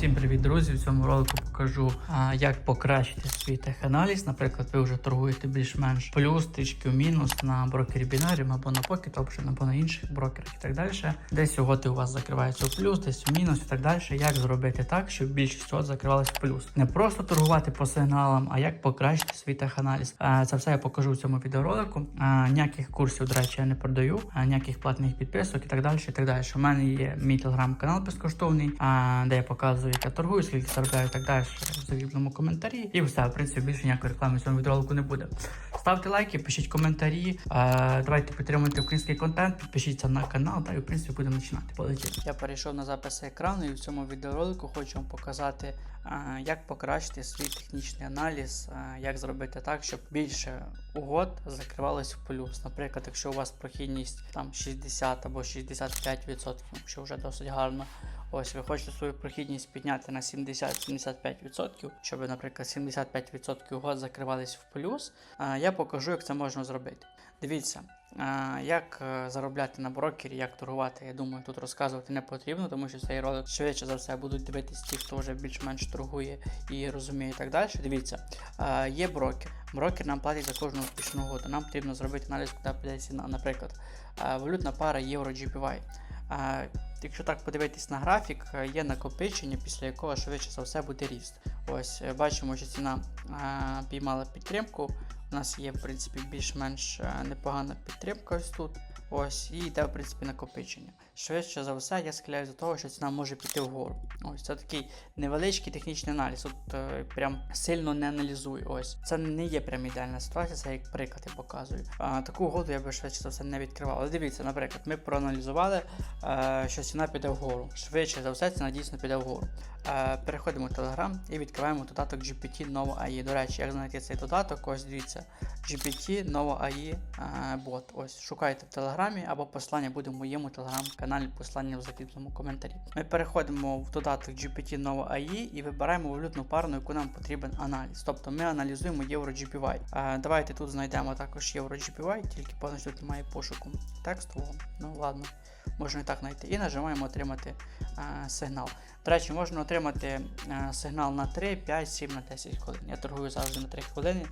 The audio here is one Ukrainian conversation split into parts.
Всім привіт, друзі! В цьому ролику покажу, як покращити свій теханаліз. Наприклад, ви вже торгуєте більш-менш плюс, трішки мінус на брокері Binarium або на Pocket Option, або на інших брокерах і так далі. Десь угоди у вас закриваються в плюс, десь в мінус і так далі. Як зробити так, щоб більшість угод закривалась в плюс? Не просто торгувати по сигналам, а як покращити свій теханаліз. Це все я покажу в цьому відеоролику. Ніяких курсів, до речі, я не продаю, ніяких платних підписок і так далі. І так далі. У мене є мій телеграм-канал безкоштовний, де я показую, як я торгую, скільки заробляю і так далі в завідлому коментарі. І все, в принципі, більше ніякої реклами в цьому відеоролику не буде. Ставте лайки, пишіть коментарі. Е, давайте підтримуйте український контент, підпишіться на канал, та і в принципі будемо починати. Полетіли. Я перейшов на запис екрану і в цьому відеоролику хочу вам показати, е, як покращити свій технічний аналіз, е, як зробити так, щоб більше угод закривалось в плюс. Наприклад, якщо у вас прохідність там 60 або 65%, що вже досить гарно. Ось ви хочете свою прохідність підняти на 70-75%, щоб, наприклад, 75% угод закривались в плюс. Я покажу, як це можна зробити. Дивіться, як е, заробляти на брокері, як торгувати. Я думаю, тут розказувати не потрібно, тому що цей ролик швидше за все будуть дивитись ті, хто вже більш-менш торгує і розуміє і так далі. Дивіться, є брокер. Брокер нам платить за кожну успішну угоду. Нам потрібно зробити аналіз, куди піде. Наприклад, валютна пара євро GPY. А, Якщо так подивитись на графік, е, є накопичення, після якого швидше за все буде ріст. Ось е, бачимо, що ціна а, піймала підтримку. У нас є, в принципі, більш-менш е, непогана підтримка ось тут. Ось, і йде, в принципі, накопичення. Швидше за все, я схиляюсь до того, що ціна може піти вгору. Ось це такий невеличкий технічний аналіз. От е, прям сильно не аналізую. Ось це не є прям ідеальна ситуація, це як приклад я показую. А, таку угоду я би швидше за все не відкривав. Але дивіться, наприклад, ми проаналізували, е, що ціна піде вгору. Швидше за все, ціна дійсно піде вгору. Е, переходимо в Telegram і відкриваємо додаток GPT Nova AI. До речі, як знайти цей додаток, ось дивіться. GPT Nova AI е, бот. Ось шукайте в Телеграмі або посилання буде в моєму телеграм-каналі, посилання в закріпленому коментарі. Ми переходимо в додаток GPT Nova AI і вибираємо валютну пару, яку нам потрібен аналіз. Тобто ми аналізуємо євро GPY. Е, давайте тут знайдемо також євро GPY, тільки повністю тут немає пошуку текстового. Ну ладно, можна і так знайти. І нажимаємо отримати е, сигнал. До речі, можна отримати е, сигнал на 3, 5, 7 на 10 хвилин. Я торгую завжди на 3 хвилини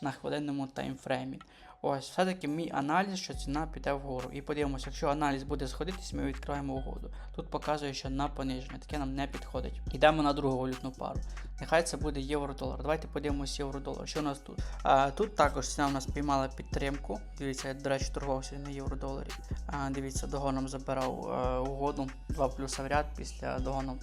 на хвилинному таймфреймі. Ось, все-таки мій аналіз, що ціна піде вгору. І подивимося, якщо аналіз буде сходитись, ми відкриваємо угоду. Тут показує, що на пониження, таке нам не підходить. Йдемо на другу валютну пару. Нехай це буде євро-долар. Давайте подивимося євро-долар. Що у нас тут? А, Тут також ціна у нас піймала підтримку. Дивіться, я, до речі, торгувався на євро-доларі. Дивіться, догоном забирав а, угоду. 2 плюса в ряд після догоном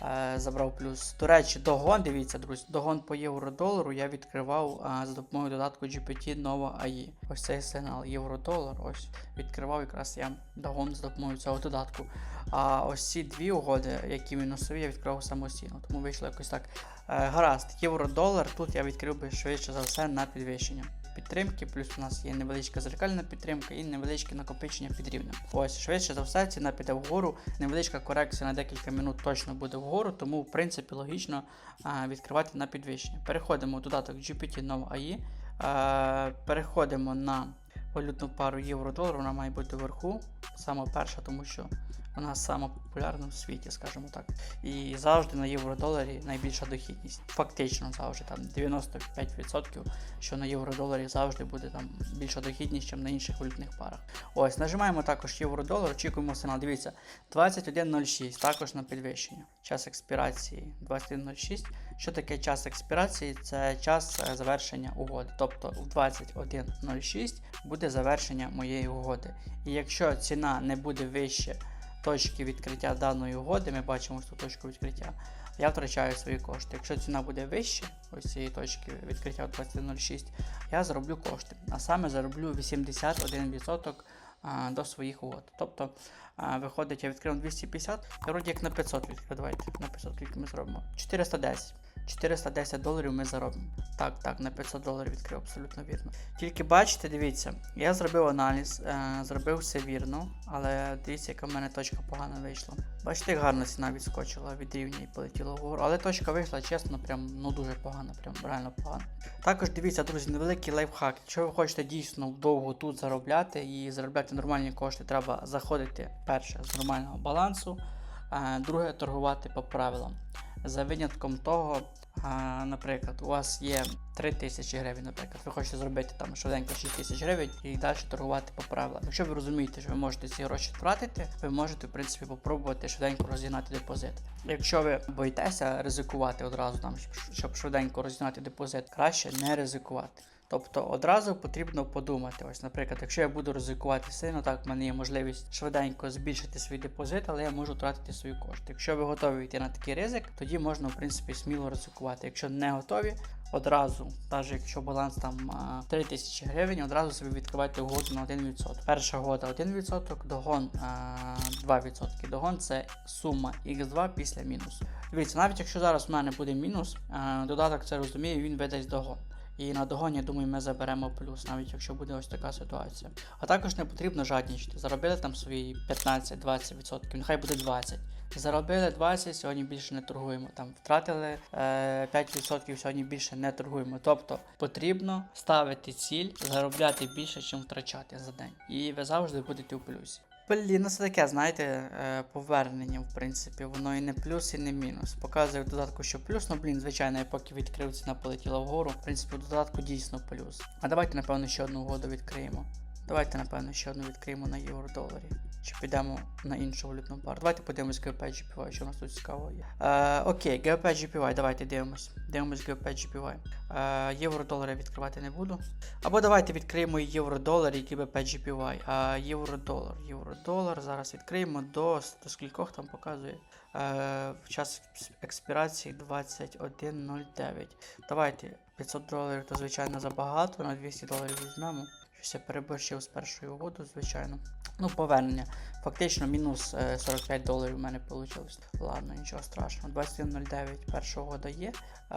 а, забрав плюс. До речі, догон, дивіться, друзі, догон по євро-долару я відкривав а, за допомогою додатку GPT Nova AI. Ось цей сигнал євро-долар. Ось відкривав якраз я догон за допомогою цього додатку. А ось ці дві угоди, які мінусові, я відкривав самостійно. Тому вийшло якось так. Е, гаразд, євро-долар. Тут я відкрив би швидше за все на підвищення. Підтримки, плюс у нас є невеличка зеркальна підтримка і невеличке накопичення під рівнем. Ось, швидше за все, ціна піде вгору. Невеличка корекція на декілька минут точно буде вгору, тому в принципі логічно а, відкривати на підвищення. Переходимо в додаток GPT Nova AI. Е, переходимо на валютну пару євро-долар, вона має бути вверху. Саме перша, тому що вона сама популярна в світі, скажімо так. І завжди на євро-доларі найбільша дохідність. Фактично завжди там 95%, що на євро-доларі завжди буде там більша дохідність, ніж на інших валютних парах. Ось, нажимаємо також євро-долар, очікуємо сигнал. Дивіться, 21.06, також на підвищення. Час експірації 21.06. Що таке час експірації? Це час е, завершення угоди. Тобто в 21.06 буде завершення моєї угоди. І якщо ціна не буде вище точки відкриття даної угоди, ми бачимо цю точку відкриття, я втрачаю свої кошти. Якщо ціна буде вище, ось цієї точки відкриття 20.06, я зароблю кошти. А саме зароблю 81% до своїх угод. Тобто, виходить, я відкрив 250, я вроді як на 500 відкрив. Давайте на 500 скільки ми зробимо. 410. 410 доларів ми заробимо. Так, так, на 500 доларів відкрив, абсолютно вірно. Тільки бачите, дивіться, я зробив аналіз, е, зробив все вірно, але дивіться, яка в мене точка погано вийшла. Бачите, як гарно ціна відскочила від рівня і полетіла вгору. Але точка вийшла, чесно, прям ну дуже погано, прям реально погано. Також дивіться, друзі, невеликий лайфхак. Якщо ви хочете дійсно довго тут заробляти і заробляти нормальні кошти, треба заходити перше з нормального балансу, а друге торгувати по правилам. За винятком того, а, наприклад, у вас є 3 тисячі гривень, наприклад, ви хочете зробити там швиденько 6 тисяч гривень і далі торгувати по правилам. Якщо ви розумієте, що ви можете ці гроші втратити, ви можете в принципі попробувати швиденько розігнати депозит. Якщо ви боїтеся ризикувати одразу там, щоб- швиденько розігнати депозит, краще не ризикувати. Тобто одразу потрібно подумати. Ось, наприклад, якщо я буду ризикувати сильно, так в мене є можливість швиденько збільшити свій депозит, але я можу втратити свої кошти. Якщо ви готові йти на такий ризик, тоді можна в принципі сміло ризикувати. Якщо не готові, одразу, навіть якщо баланс там а, 3 тисячі гривень, одразу собі відкривайте угоду на 1%. Перша угода 1%, догон а, 2%. Догон це сума x2 після мінусу. Дивіться, навіть якщо зараз в мене буде мінус, додаток це розуміє, він видасть догон. І на догоні, думаю, ми заберемо плюс, навіть якщо буде ось така ситуація. А також не потрібно жаднічити. Заробили там свої 15-20%, нехай буде 20%. Заробили 20, сьогодні більше не торгуємо. Там втратили е, 5%, сьогодні більше не торгуємо. Тобто потрібно ставити ціль, заробляти більше, ніж втрачати за день. І ви завжди будете у плюсі. Блін, ну це таке, знаєте, е, повернення, в принципі, воно і не плюс, і не мінус. Показує в додатку, що плюс, ну блін, звичайно, я поки відкрив ціна полетіла вгору. В принципі, в додатку дійсно плюс. А давайте, напевно, ще одну угоду відкриємо. Давайте, напевно, ще одну відкриємо на євро-доларі. Чи підемо на іншу валютну пару. Давайте подивимось GPY, що у нас тут цікаво є. Е, окей, GBP GPY, давайте дивимось. Дивимось GBP GPY. Е, євро-долари відкривати не буду. Або давайте відкриємо євро-долар і GBP GPY. А євро-долар. Євро-долар. Зараз відкриємо до, до скількох там показує. Е, час експірації 21.09. Давайте 500 доларів, то звичайно забагато, на 200 доларів візьмемо. Щось я переборщив з першою угодою, звичайно. Ну, повернення. Фактично мінус е, 45 доларів у мене вийшло. Ладно, нічого страшного. 21.09 перша угода є. Е,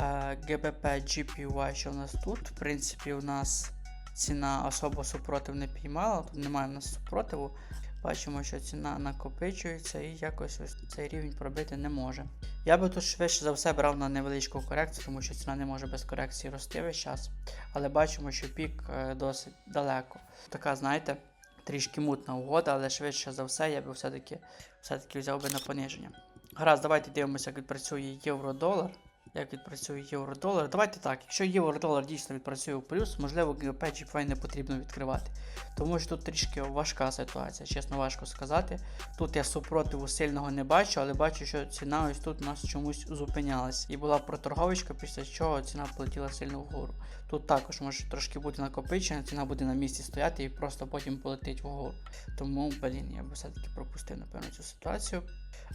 GBP GPY, що у нас тут? В принципі, у нас ціна особо супротив не піймала, тут немає у нас супротиву. Бачимо, що ціна накопичується і якось ось цей рівень пробити не може. Я би тут швидше за все брав на невеличку корекцію, тому що ціна не може без корекції рости весь час. Але бачимо, що пік е, досить далеко. Така, знаєте, трішки мутна угода, але швидше за все я би все-таки все-таки взяв би на пониження. Гаразд, давайте дивимося, як відпрацює євро-долар. Як відпрацює євро-долар. Давайте так, якщо євро-долар дійсно відпрацює в плюс, можливо, GBP GPY не потрібно відкривати. Тому що тут трішки важка ситуація, чесно важко сказати. Тут я супротиву сильного не бачу, але бачу, що ціна ось тут у нас чомусь зупинялась. І була проторговочка, після чого ціна полетіла сильно вгору. Тут також може трошки бути накопичена, ціна буде на місці стояти і просто потім полетить вгору. Тому, блін, я би все-таки пропустив, напевно, цю ситуацію.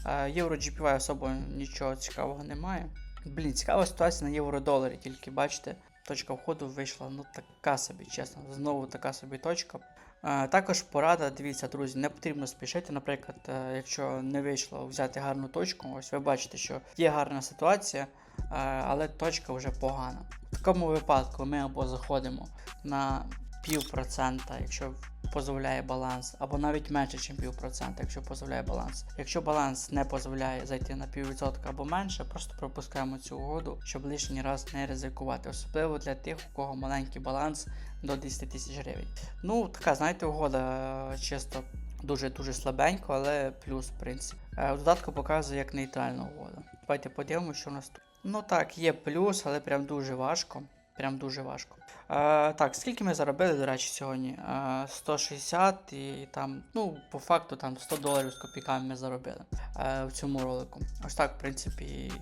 Е, Євро GPY особо нічого цікавого немає. Блін, цікава ситуація на євро-доларі, тільки бачите, точка входу вийшла, ну така собі, чесно, знову така собі точка. Е, також порада, дивіться, друзі, не потрібно спішити. Наприклад, е, якщо не вийшло взяти гарну точку, ось ви бачите, що є гарна ситуація, е, але точка вже погана. В такому випадку ми або заходимо на пів процента, якщо дозволяє баланс, або навіть менше, ніж пів процента, якщо дозволяє баланс. Якщо баланс не дозволяє зайти на піввідсотка або менше, просто пропускаємо цю угоду, щоб лишній раз не ризикувати, особливо для тих, у кого маленький баланс до 10 тисяч гривень. Ну, така, знаєте, угода е, чисто дуже-дуже слабенько, але плюс, в принципі. Е, В додатку показує як нейтральна угода. Давайте подивимося, що у нас тут. Ну так, є плюс, але прям дуже важко. Прям дуже важко. Е, так, скільки ми заробили, до речі, сьогодні? Е, 160 і там, ну, по факту там 100 доларів з копійками ми заробили е, в цьому ролику. Ось так, в принципі,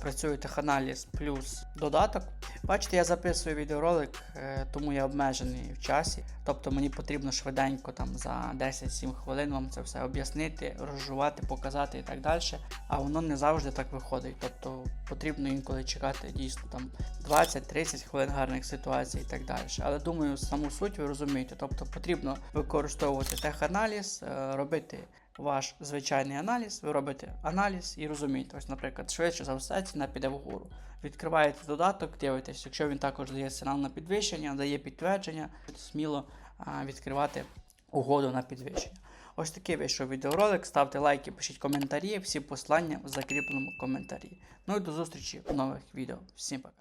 працює теханаліз плюс додаток. Бачите, я записую відеоролик, е, тому я обмежений в часі. Тобто мені потрібно швиденько там за 10-7 хвилин вам це все об'яснити, розжувати, показати і так далі. А воно не завжди так виходить. Тобто потрібно інколи чекати дійсно там 20-30 хвилин гарних ситуацій і так далі. Але думаю, саму суть ви розумієте. Тобто потрібно використовувати теханаліз, е, робити ваш звичайний аналіз, ви робите аналіз і розумієте. Ось, наприклад, швидше за все ціна піде вгору. Відкриваєте додаток, дивитесь, якщо він також дає сигнал на підвищення, дає підтвердження, сміло відкривати угоду на підвищення. Ось такий вийшов відеоролик. Ставте лайки, пишіть коментарі, всі послання в закріпленому коментарі. Ну і до зустрічі в нових відео. Всім пока.